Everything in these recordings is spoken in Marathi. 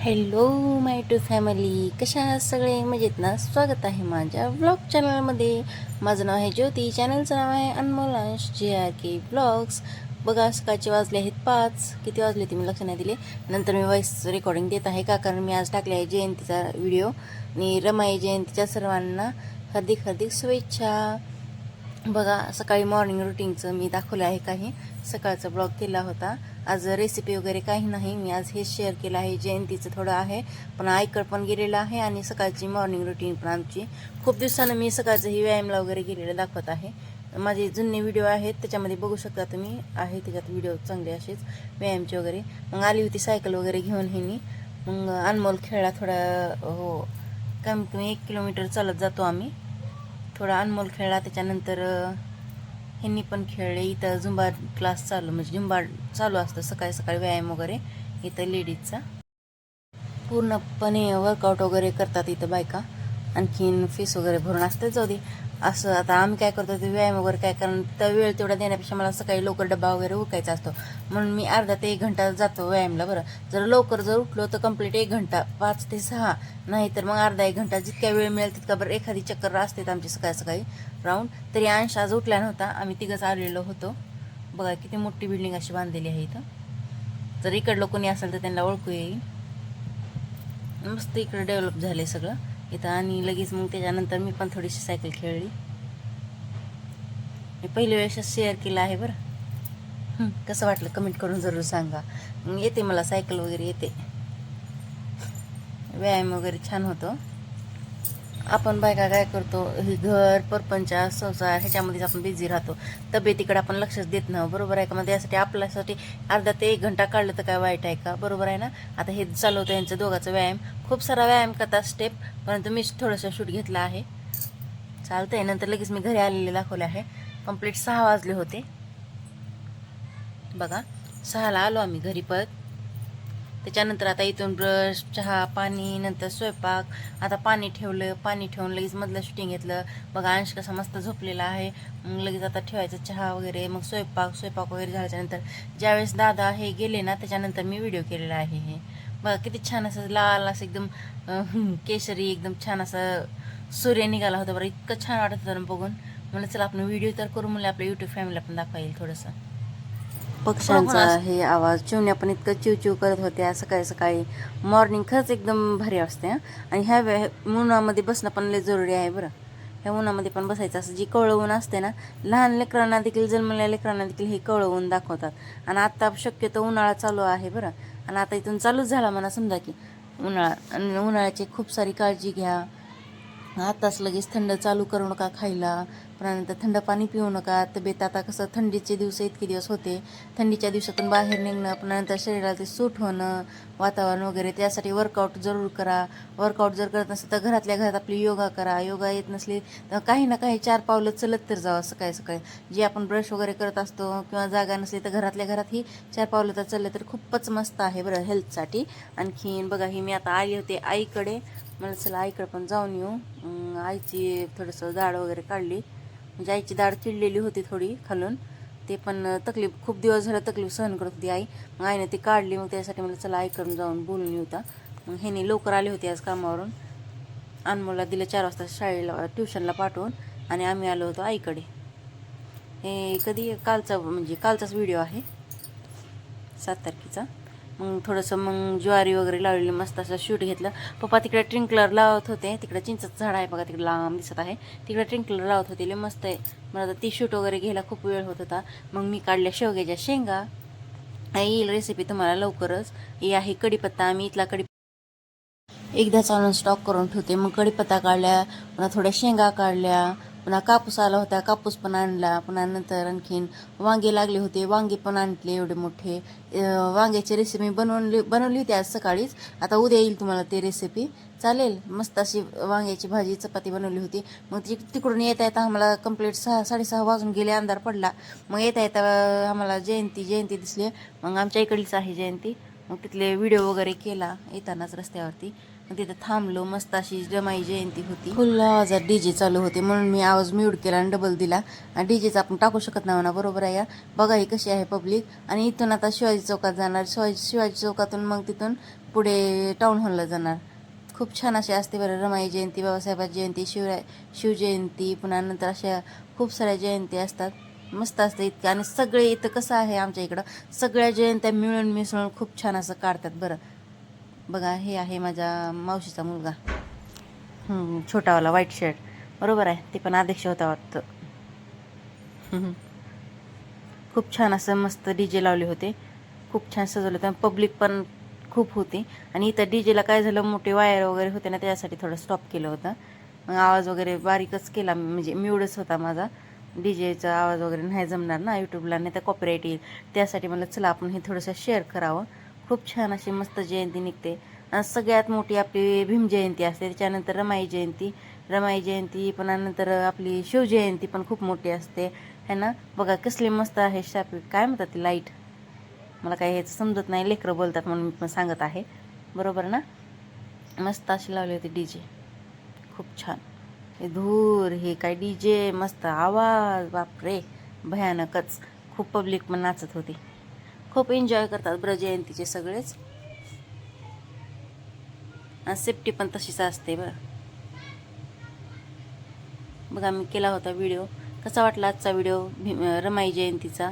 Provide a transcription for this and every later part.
हॅलो माय टू फॅमिली कशा आहात सगळे? मजेत ना? स्वागत आहे माझ्या ब्लॉग चॅनलमध्ये माझं नाव आहे ज्योती. चॅनलचं नाव आहे अनमोल अंश. जे आर के ब्लॉग्स बघा सकाळचे वाजले आहेत पाच. किती वाजले ते मी लक्ष नाही दिले. नंतर मी व्हॉइस रेकॉर्डिंग देत आहे का? कारण मी आज टाकले आहे जयंतीचा व्हिडिओ आणि रमाई जयंतीच्या सर्वांना हार्दिक हार्दिक शुभेच्छा. बघा सकाळी मॉर्निंग रुटीनचं मी दाखवलं आहे काही. सकाळचा ब्लॉग केला होता. आज रेसिपी वगैरे काही नाही. मी आज हे शेअर केलं आहे. जयंतीचं थोडं आहे पण आयकड पण गेलेलं आहे आणि सकाळची मॉर्निंग रुटीन पण आमची. खूप दिवसानं मी सकाळचं ही व्यायामला वगैरे गेलेलं दाखवत आहे. माझे जुने व्हिडिओ आहेत त्याच्यामध्ये बघू शकता तुम्ही. आहे त्याच्यात व्हिडिओ चांगले असेच व्यायामचे वगैरे. मग आली होती सायकल वगैरे घेऊन हे मी. मग अनमोल खेळला थोडा हो. कमी कमी एक किलोमीटर चालत जातो आम्ही. थोडा अनमोल खेळला त्याच्यानंतर ह्यांनी पण खेळले. इथं झुंबा क्लास चालू म्हणजे झुंबा चालू असतं सकाळी सकाळी व्यायाम वगैरे इथं लेडीजचा. पूर्णपणे वर्कआउट वगैरे करतात इथं बायका. आणखीन फीस वगैरे भरून असते जाऊ दे. असं आता आम्ही काय करतो ते व्यायाम वगैरे काय कारण त्या वेळ तेवढा देण्यापेक्षा मला सकाळी लवकर डबा वगैरे उकायचा असतो. म्हणून मी अर्धा ते एक घंटा जातो व्यायामला बरं. जर लवकर जर उठलो तर कंप्लीट एक घंटा पाच ते सहा. नाही तर मग अर्धा एक घंटा जितक्या वेळ मिळेल तितका बरं एखादी चक्कर असते आमची सकाळी सकाळी. राऊंड. तरी अंश आज उठला नव्हता आम्ही तिघंच आलेलो होतो. बघा किती मोठी बिल्डिंग अशी बांधलेली आहे इथं. जर इकडलं कोणी असेल तर त्यांना ओळखू येईल. मस्त इकडं डेव्हलप झाले सगळं. इथं आणि लगेच मग त्याच्यानंतर मी पण थोडीशी सायकल खेळली. मी पहिल्या वेळेस शेअर केलं आहे बरं. कसं वाटलं? कमेंट करून जरूर सांगा. मग येते मला सायकल वगैरे येते. व्यायाम वगैरे छान होतो. आपण बायका काय करतो हे घर परपंच संसार ह्याच्यामध्येच आपण बिझी राहतो. तब्येतीकडे आपण लक्षच देत नाही बरोबर आहे का? मग त्यासाठी आपल्यासाठी अर्धा ते एक घंटा काढलं तर काय वाईट आहे का? बरोबर आहे ना? आता हे चालवतं यांचं दोघांचं व्यायाम. खूप सारा व्यायाम करतात स्टेप परंतु मी थोडंसं शूट घेतला आहे. चालतं आहे नंतर लगेच मी घरी आलेले दाखवले आहे. कंप्लीट सहा वाजले होते. बघा सहाला आलो आम्ही घरी परत. त्याच्यानंतर आता इथून ब्रश चहा पाणी नंतर स्वयंपाक. आता पाणी ठेवलं पाणी ठेवून लगेच मधलं शूटिंग घेतलं. बघा अंश कसा मस्त झोपलेला आहे. मग लगेच आता ठेवायचं चहा वगैरे मग स्वयंपाक स्वयंपाक वगैरे झाल्याच्यानंतर ज्यावेळेस दादा हे गेले ना त्याच्यानंतर मी व्हिडिओ केलेला आहे हे. बघा किती छान असं लाल असं एकदम केशरी एकदम छान असं सूर्य निघाला होता बरं. इतकं छान वाटत होतं बघून. म्हणलं चला आपण व्हिडिओ तर करू. म्हणलं आपल्या युट्यूब फॅमिलीला पण दाखवा येईल थोडंसं. पक्ष्यांचा हे आवाज चिवण्या पण इतकं चिव चिव करत होत्या. सकाळी सकाळी मॉर्निंग खरंच एकदम भारी असते हं. आणि ह्या वे उन्हामध्ये बसणं पण लय जरुरी आहे बरं. ह्या उन्हामध्ये पण बसायचं. असं जी कवळं ऊन असते ना लहान लेकरांना देखील जन्मलेल्या लेकरांना देखील हे कवळं ऊन दाखवतात. आणि आता शक्यतो उन्हाळा चालू आहे बरं. आणि आता इथून चालूच झाला म्हणा समजा की उन्हाळा. आणि उन्हाळ्याची खूप सारी काळजी घ्या. आताच लगेच थंड चालू करू नका खायला. पुन्हा नंतर थंड पाणी पिऊ नका. तब्येत आता कसं थंडीचे दिवस इतके दिवस होते. थंडीच्या दिवसातून बाहेर निघणं पुन्हा नंतर शरीराला ते सूट होणं वातावरण वगैरे त्यासाठी वर्कआउट जरूर करा. वर्कआउट जर करत नसेल तर घरातल्या घरात आपली योगा करा. योगा येत नसली तर काही ना काही चार पावलं चलत तर जावं सकाळी सकाळी. जे आपण ब्रश वगैरे करत असतो किंवा जागा नसली तर घरातल्या घरात ही चार पावलं तर चाललं तर खूपच मस्त आहे बरं हेल्थसाठी आणखीन बघा ही मी आता आली होते. आईकडे मला चला आईकडे पण जाऊन येऊ. आईची थोडंसं दाढ वगैरे काढली. म्हणजे आईची डाळ चिडलेली होती थोडी खालून. ते पण तकलीफ खूप दिवस झालं तकलीफ सहन करत होती आई. मग आईने ती काढली मग त्यासाठी मला चला आईकडून जाऊन बोलून येऊ होता मग ह्याने लवकर आले होते आज कामावरून. अनमोलला दिलं चार वाजता शाळेला ट्युशनला पाठवून. आणि आम्ही आलो होतो आईकडे. हे कधी कालचा म्हणजे कालचाच व्हिडिओ आहे. सात तारखेचा. मग थोडंसं मग ज्वारी वगैरे लावलेली मस्त असं शूट घेतलं. पप्पा तिकडे ट्रिंकलर लावत होते. तिकडे चिंचचं झाड आहे बघा तिकडे लांब दिसत आहे. तिकडे ट्रिंकलर लावत होते लय मस्त आहे. मला आता ती शूट वगैरे घ्यायला खूप वेळ होत होता. मग मी काढल्या शेवग्याच्या शेंगा. येईल रेसिपी तुम्हाला लवकरच. ही आहे कढीपत्ता. आम्ही इथला कढी एकदा चालून स्टॉक करून ठेवते. मग कढीपत्ता काढल्या मला थोड्या शेंगा काढल्या. पुन्हा कापूस आला होता कापूस पण आणला पुन्हा नंतर आणखीन वांगे लागले होते वांगे पण आणले एवढे मोठे. वांग्याची रेसिपी बनवली बनवली होती आज सकाळीच. आता उद्या येईल तुम्हाला ते रेसिपी चालेल मस्त अशी वांग्याची भाजी चपाती बनवली होती. मग ती तिकडून येता येता आम्हाला कंप्लीट सहा साडेसहा वाजून गेले अंधार पडला. मग येता येता आम्हाला जयंती जयंती दिसली. मग आमच्या इकडलीच आहे जयंती. मग तिथले व्हिडिओ वगैरे केला येतानाच रस्त्यावरती. मग तिथं थांबलो मस्त अशी जमाई जयंती होती. फुल आवाजात डी जे चालू होते म्हणून मी आवाज म्यूट केला आणि डबल दिला. आणि डी जेचा आपण टाकू शकत नाही ना बरोबर आहे या? बघा ही कशी आहे पब्लिक आणि इथून आता शिवाजी चौकात जाणार. शिवाजी शिवाजी चौकातून मग तिथून पुढे टाऊन हॉलला जाणार. खूप छान असे असते बरं रमाई जयंती बाबासाहेबाची जयंती शिवराय शिवजयंती पुन्हा नंतर अशा खूप साऱ्या जयंती असतात. मस्त असतं इतकं. आणि सगळे इथं कसं आहे आमच्या इकडं? सगळ्या जयंत्या मिळून मिसळून खूप छान असं काढतात बरं. बघा हे आहे माझ्या मावशीचा मुलगा. छोटावाला व्हाईट शर्ट बरोबर आहे. ते पण अध्यक्ष होता वाटतं. खूप छान असं मस्त डी जे लावले होते. खूप छान सजवलं होतं. पब्लिक पण खूप होती. आणि इथं डी जेला काय झालं मोठे वायर वगैरे होते ना त्यासाठी थोडं स्टॉप केलं होतं. मग आवाज वगैरे बारीकच केला. म्हणजे म्यूडच होता माझा. डी जेचा आवाज वगैरे नाही जमणार ना यूट्यूबला नाही तर कॉपीराईट येईल. त्यासाठी मला चला आपण हे थोडंसं शेअर करावं. खूप छान अशी मस्त जयंती निघते. सगळ्यात मोठी आपली भीम जयंती असते. त्याच्यानंतर रमाई जयंती. रमाई जयंती पण नंतर आपली शिवजयंती पण खूप मोठी असते. है ना? बघा कसली मस्त आहे शापी. काय म्हणतात ती लाइट मला काही ह्याचं समजत नाही. लेकरं बोलतात म्हणून मी पण सांगत आहे. बरोबर ना? मस्त अशी लावली होती डी जे खूप छान. हे धूर हे काय डी जे मस्त आवाज बापरे भयानकच. खूप पब्लिक पण नाचत होती. खूप एन्जॉय करतात ब्रजयंतीचे सगळेच. आणि सेफ्टी पण तशीच असते बरं. बघा मी केला होता व्हिडिओ कसा वाटला आजचा व्हिडिओ भीम रमाई जयंतीचा?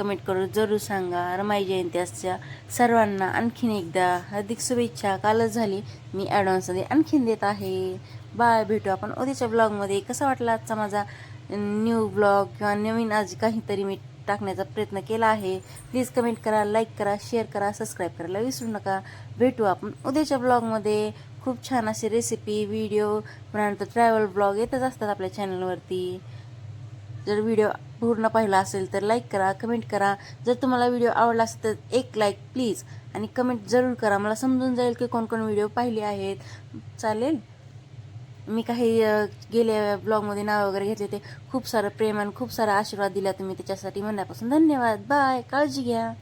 कमेंट करून जरूर सांगा. रमाई जयंती असच्या सर्वांना आणखीन एकदा हार्दिक शुभेच्छा. कालच झाली. मी ॲडव्हान्समध्ये आणखीन देत आहे. बाय भेटू आपण उद्याच्या ब्लॉगमध्ये कसा वाटला आजचा माझा न्यू ब्लॉग किंवा नवीन आज काहीतरी मी टाकण्याचा प्रयत्न केला आहे? प्लीज कमेंट करा लाईक करा शेअर करा सबस्क्राईब करायला विसरू नका. भेटू आपण उद्याच्या ब्लॉगमध्ये खूप छान असे रेसिपी व्हिडिओ पुन्हा ट्रॅव्हल ब्लॉग येतच असतात आपल्या चॅनलवरती जर व्हिडिओ पूर्ण पाहिला असेल तर लाईक करा कमेंट करा. जर तुम्हाला व्हिडिओ आवडला असेल तर एक लाईक प्लीज आणि कमेंट जरूर करा. मला समजून जाईल की कोण कोण व्हिडिओ पाहिले आहेत. चालेल? मी काही गेल्या ब्लॉगमध्ये नाव वगैरे घेतले ते खूप सारं प्रेम आणि खूप सारा आशीर्वाद दिला तुम्ही त्याच्यासाठी. मनापासून धन्यवाद. बाय काळजी घ्या.